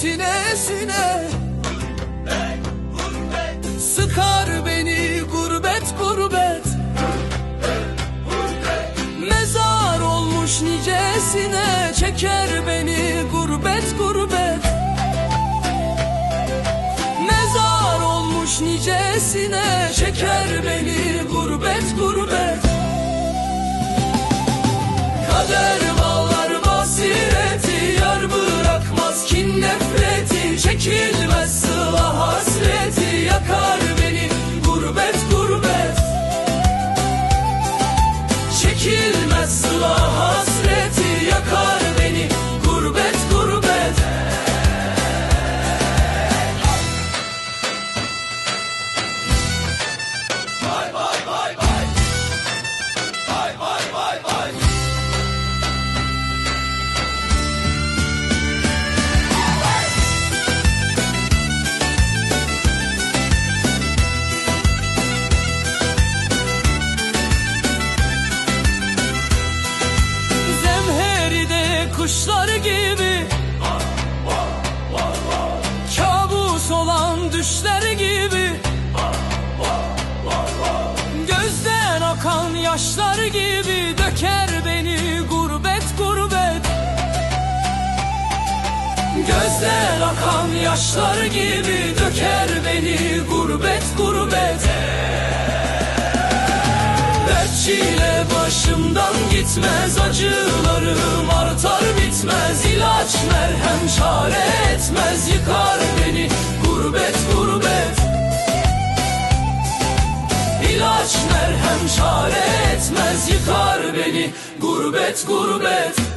sinesine gurbet, gurbet. Sıkar beni gurbet gurbet, gurbet, gurbet. Mezar olmuş nicesine çeker beni gurbet gurbet Mezar olmuş nicesine nefreti Çekilmez kuşlar gibi. Kabus olan düşler gibi. Gözden akan yaşlar gibi Döker beni gurbet gurbet. Gözden akan yaşlar gibi Döker beni gurbet gurbet. Çile başımdan gitmez Acılarım Merhem çare etmez Yıkar beni. Gurbet gurbet